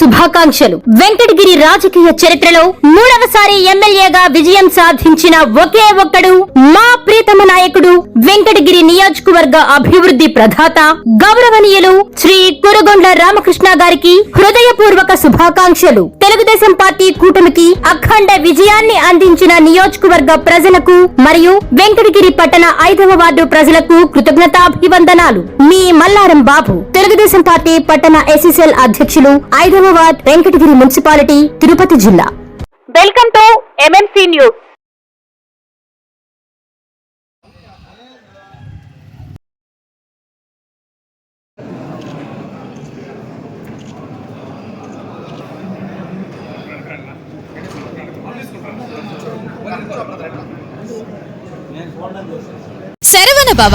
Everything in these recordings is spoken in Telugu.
శుభాకాంక్షలు. వెంకటగిరి రాజకీయ చరిత్రలో మూడవసారి ఎమ్మెల్యేగా విజయం సాధించిన ఒకే ఒక్కడు మా ప్రీతమ నాయకుడు వెంకటగిరి నియోజకవర్గ అభివృద్ధి ప్రధాత గౌరవనీయులు శ్రీ కురగొండ్ల రామకృష్ణ గారికి హృదయపూర్వక శుభాకాంక్షలు. తెలుగుదేశం పార్టీ కూటమికి అఖండ విజయాన్ని అందించిన నియోజకవర్గ ప్రజలకు మరియు వెంకటగిరి పట్టణ ఐదవ వార్డు ప్రజలకు కృతజ్ఞతాభివందనాలు. మీ మల్లారం బాబు. తెలుగుదేశం పార్టీ పట్టణ ఎస్ఎస్ఎల్ అధ్యక్షులు ఐదవ వార్డ్ వెంకటగిరి మున్సిపాలిటీ తిరుపతి జిల్లా. Welcome to MMC news Saravana Bhava.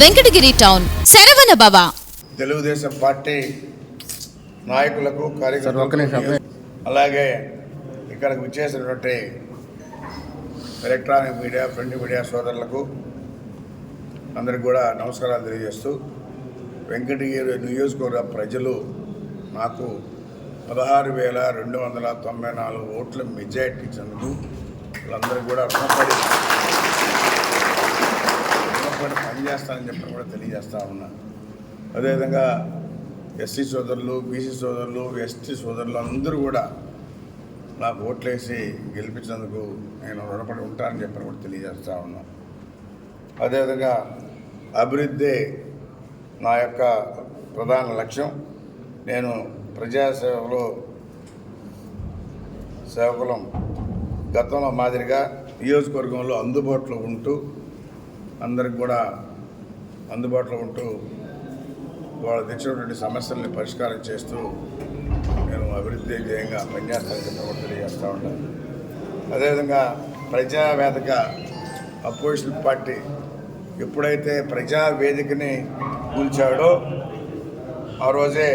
Venkatagiri town. Saravana భవ. తెలుగుదేశం పార్టీ నాయకులకు కార్యకర్తలకు అలాగే ఇక్కడికి విచ్చేసినటువంటి ఎలక్ట్రానిక్ మీడియా ప్రింట్ మీడియా సోదరులకు అందరికి కూడా నమస్కారాలు తెలియజేస్తూ వెంకటగిరి నియోజకవర్గ ప్రజలు నాకు పదహారు వేల రెండు వందల తొంభై నాలుగు ఓట్ల మెజార్టీ ఇచ్చినందుకు వాళ్ళందరికీ కూడా రుణపడి రుణపడి పనిచేస్తానని చెప్పి కూడా తెలియజేస్తా ఉన్నాను అదేవిధంగా ఎస్సీ సోదరులు బీసీ సోదరులు ఎస్టీ సోదరులు అందరూ కూడా నాకు ఓట్లేసి గెలిపించినందుకు నేను రుణపడి ఉంటానని చెప్పి కూడా తెలియజేస్తా ఉన్నాను అదేవిధంగా అభివృద్ధి నా యొక్క ప్రధాన లక్ష్యం. నేను ప్రజాసేవలో సేవకులం గతంలో మాదిరిగా నియోజకవర్గంలో అందుబాటులో ఉంటూ అందరికి కూడా అందుబాటులో ఉంటూ వాళ్ళు తెచ్చినటువంటి సమస్యల్ని పరిష్కారం చేస్తూ నేను అభివృద్ధి ధ్యేయంగా పనిచేస్తానని తెలియజేస్తూ ఉంటాను అదేవిధంగా ప్రజావేదిక అపోజిషన్ పార్టీ ఎప్పుడైతే ప్రజావేదికని కూల్చాడో ఆ రోజే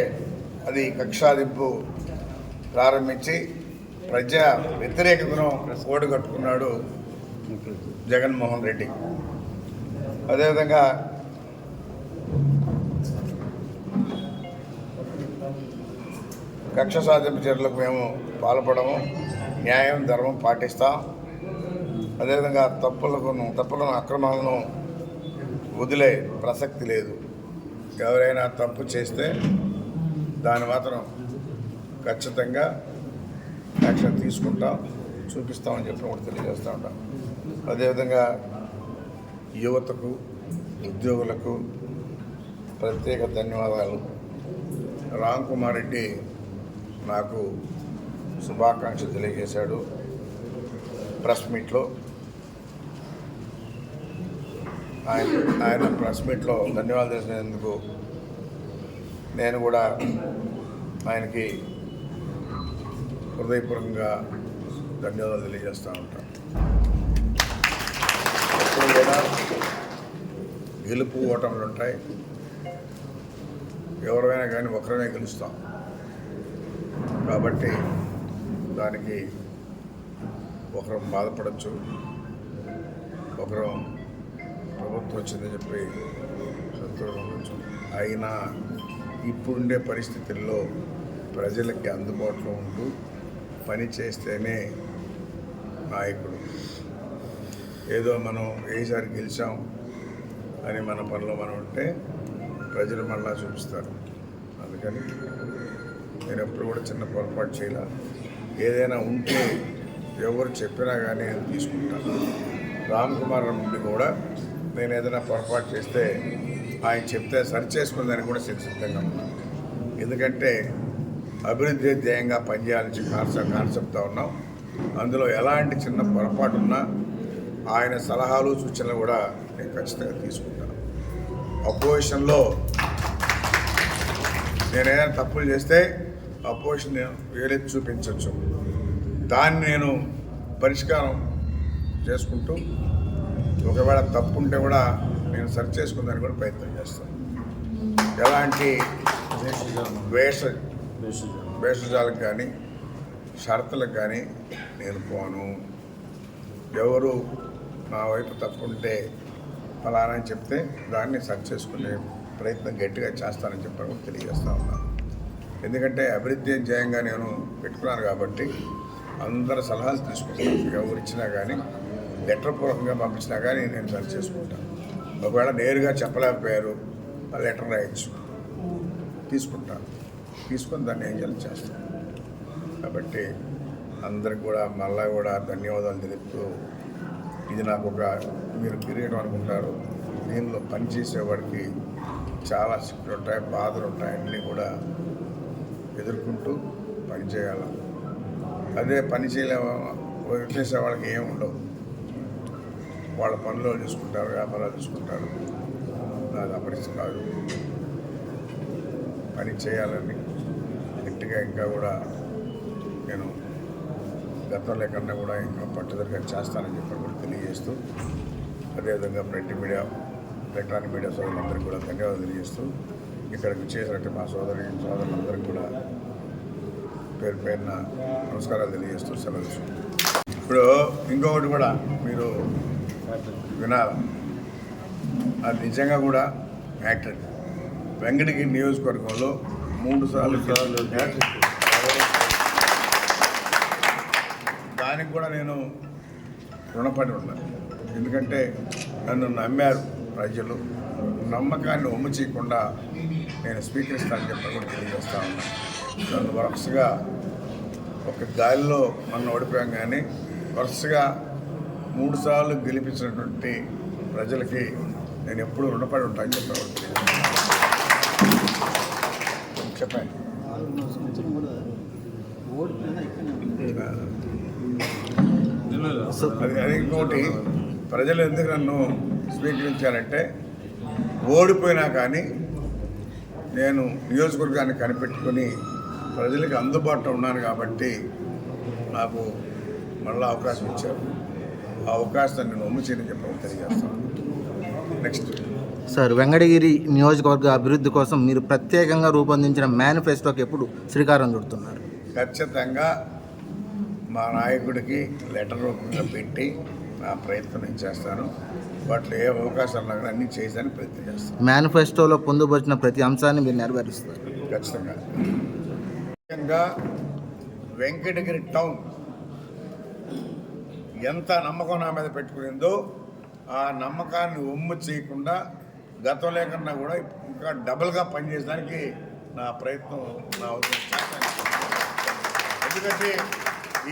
అది కక్షాదింపు ప్రారంభించి ప్రజా వ్యతిరేకతను ఓడగట్టుకున్నాడు జగన్మోహన్ రెడ్డి. అదేవిధంగా కక్ష సాధింపు చర్యలకు మేము పాల్పడము న్యాయం ధర్మం పాటిస్తాం. అదేవిధంగా తప్పులకు తప్పులను అక్రమాలను వదిలే ప్రసక్తి లేదు. ఎవరైనా తప్పు చేస్తే దాన్ని మాత్రం ఖచ్చితంగా యాక్షన్ తీసుకుంటాం చూపిస్తామని చెప్పి కూడా తెలియజేస్తూ ఉంటాం. అదేవిధంగా యువతకు ఉద్యోగులకు ప్రత్యేక ధన్యవాదాలు. రామ్ కుమార్ రెడ్డి నాకు శుభాకాంక్షలు తెలియజేశాడు ప్రెస్ మీట్లో. ఆయన ఆయన ప్రెస్ మీట్లో ధన్యవాదాలు తెలిసినందుకు నేను కూడా ఆయనకి హృదయపూర్వకంగా ధన్యవాదాలు తెలియజేస్తూ ఉంటాను. కూడా గెలుపు ఓటములు ఉంటాయి. ఎవరైనా కానీ ఒకరినే గెలుస్తాం. కాబట్టి దానికి ఒకరు బాధపడచ్చు. ఒకరు ప్రభుత్వం వచ్చిందని చెప్పి సంతోషం ఉండొచ్చు. అయినా ఇప్పుడుండే పరిస్థితుల్లో ప్రజలకి అందుబాటులో ఉంటూ పని చేస్తేనే నాయకుడు. ఏదో మనం ఏసారి గెలిచాం అని మన పనిలో మనం ఉంటే ప్రజలు మళ్ళా చూపిస్తారు. అందుకని నేను ఎప్పుడు కూడా చిన్న పొరపాటు చేయాల. ఏదైనా ఉంటే ఎవరు చెప్పినా కానీ నేను తీసుకుంటాను రామ్ కుమార్ నుండి కూడా నేను ఏదైనా పొరపాటు చేస్తే ఆయన చెప్తే సరి చేసుకుందని కూడా సిద్ధంగా ఉన్నాను ఎందుకంటే అభివృద్ధి ధ్యేయంగా పనిచేయాలని కాన్సెప్ట్ కాన్సెప్ట్తో ఉన్నాం. అందులో ఎలాంటి చిన్న పొరపాటు ఉన్నా ఆయన సలహాలు సూచనలు కూడా నేను ఖచ్చితంగా తీసుకుంటాను. అపోజిషన్లో నేనేదైనా తప్పులు చేస్తే అపోజిషన్ వేరే చూపించవచ్చు దాన్ని నేను పరిష్కారం చేసుకుంటూ ఒకవేళ తప్పు ఉంటే కూడా నేను సరి చేసుకుందానికి కూడా ప్రయత్నం చేస్తాను. ఎలాంటి వేష వేషజాలకు కానీ షరతులకు కానీ నేను పోను. ఎవరు నా వైపు తప్పుంటే ఫలానా అని చెప్తే దాన్ని సరి చేసుకునే ప్రయత్నం గట్టిగా చేస్తానని చెప్పడం తెలియజేస్తూ తెలియజేస్తా ఉన్నాను ఎందుకంటే అభివృద్ధి జయంగా నేను పెట్టుకున్నాను కాబట్టి అందరి సలహాలు తీసుకుంటాను. ఎవరు ఇచ్చినా కానీ లెటర్ పూర్వకంగా పంపించినా కానీ నేను సరి చేసుకుంటాను. ఒకవేళ నేరుగా చెప్పలేకపోయారు లెటర్ రాయొచ్చు. తీసుకుంటాను. తీసుకొని దాన్ని ఏం చేయాలి చేస్తాను. కాబట్టి అందరికి కూడా మళ్ళా కూడా ధన్యవాదాలు తెలుపుతూ ఇది నాకు ఒక మీరు కిరీటం అనుకుంటారు. దీనిలో పనిచేసేవాడికి చాలా శక్తులు ఉంటాయి బాధలు ఉంటాయి అన్నీ కూడా ఎదుర్కొంటూ పనిచేయాలి అదే పని చేయలే చేసే వాళ్ళకి ఏం ఉండవు. వాళ్ళ పనులు చూసుకుంటారు వ్యాపారాలు చూసుకుంటారు. నాది అపరిచి కాదు. పని చేయాలని గట్టిగా ఇంకా కూడా నేను గతంలో కన్నా కూడా ఇంకా పట్టుదలగా చేస్తానని చెప్పి కూడా తెలియజేస్తూ అదేవిధంగా ప్రింట్ మీడియా ఎలక్ట్రానిక్ మీడియా సోదరులందరికీ కూడా ధన్యవాదాలు తెలియజేస్తూ ఇక్కడికి చేసినట్టు మా సోదరి సోదరులందరికీ కూడా పేరు పేరున నమస్కారాలు తెలియజేస్తూ సెలవు ఇప్పుడు ఇంకొకటి కూడా మీరు వినాలి? అది నిజంగా కూడా యాక్టెడ్. వెంకటగిరి నియోజకవర్గంలో మూడు సార్లు దానికి కూడా నేను రుణపడి ఉన్నాను ఎందుకంటే నన్ను నమ్మారు ప్రజలు. నమ్మకాన్ని ఒమ్ము చేయకుండా నేను స్వీకరిస్తానని చెప్పి కూడా తెలియజేస్తా ఉన్నాను నన్ను వరుసగా ఒక గాలిలో మనం ఓడిపోయాం కానీ వరుసగా మూడుసార్లు గెలిపించినటువంటి ప్రజలకి నేను ఎప్పుడూ రుణపడి ఉంటానని చెప్పి కూడా చెప్పండి. అది ఇంకోటి ప్రజలు ఎందుకు నన్ను స్వీకరించారంటే ఓడిపోయినా కానీ నేను నియోజకవర్గాన్ని కనిపెట్టుకొని ప్రజలకు అందుబాటులో ఉన్నాను కాబట్టి నాకు మళ్ళీ అవకాశం ఇచ్చారు. ఆ అవకాశాన్ని నేను ఒమ్ము చేయని చెప్పి తెలియజేస్తాను నెక్స్ట్ సార్ వెంకటగిరి నియోజకవర్గ అభివృద్ధి కోసం మీరు ప్రత్యేకంగా రూపొందించిన మేనిఫెస్టోకి ఎప్పుడు శ్రీకారం చుడుతున్నారు? ఖచ్చితంగా మా నాయకుడికి లెటర్ రూపంగా పెట్టి నా ప్రయత్నం నేను చేస్తాను. వాటిలో ఏ అవకాశాలు నాకు అన్నీ చేసాను ప్రయత్నం చేస్తాను. మేనిఫెస్టోలో పొందుపరిచిన ప్రతి అంశాన్ని మీరు నెరవేరుస్తారు. ఖచ్చితంగా. ముఖ్యంగా వెంకటగిరి టౌన్ ఎంత నమ్మకం నా మీద పెట్టుకునిందో ఆ నమ్మకాన్ని ఒమ్ము చేయకుండా గతంలో కన్నా కూడా ఇంకా డబుల్గా పనిచేయడానికి నా ప్రయత్నం నా. ఎందుకంటే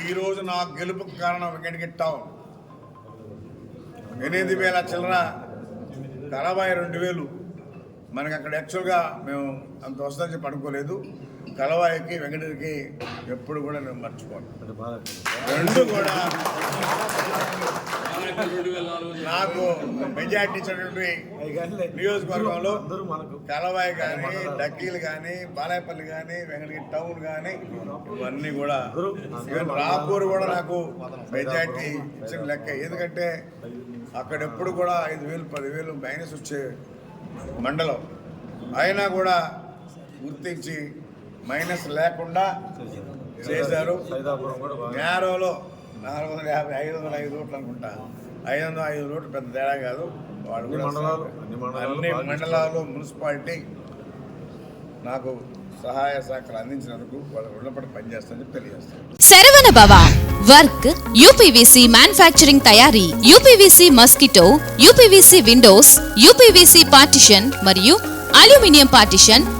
ఈరోజు నా గెలుపుకు కారణం వెంకటగిరి టౌన్ ఎనిమిది వేల చిల్లర కలబాయి రెండు వేలు. మనకి అక్కడ యాక్చువల్గా మేము అంత వస్తుందని చెప్పి అనుకోలేదు. కలవాయికి వెంకటగిరికి ఎప్పుడు కూడా నేను మర్చిపోను. రెండు కూడా నాకు మెజార్టీ ఇచ్చినటువంటి నియోజకవర్గంలో కలవాయి కానీ డక్కీలు కానీ బాలాయపల్లి కానీ వెంకటగిరి టౌన్ కానీ ఇవన్నీ కూడా రాపూర్ కూడా నాకు మెజార్టీ ఇచ్చిన లెక్క. ఎందుకంటే అక్కడ ఎప్పుడు కూడా ఐదు వేలు పదివేలు మైనస్ వచ్చే మండలం. అయినా కూడా గుర్తించి మైనస్ లేకుండా చేశారు. నేరోలో నాలుగు వందల యాభై ఐదు వందల ఐదు ఓట్లు అనుకుంటా. ఐదు వందల ఐదు ఓట్లు పెద్ద తేడా కాదు. వాళ్ళు అన్ని మండలాలు మున్సిపాలిటీ నాకు సహాయ సహకారాలు అందించినందుకు వాళ్ళు రుణపడి పనిచేస్తానని చెప్పి తెలియజేస్తాను. Saravana Bhava work UPVC manufacturing తయారీ UPVC mosquito UPVC windows UPVC partition మరియు అల్యూమినియం పార్టిషన్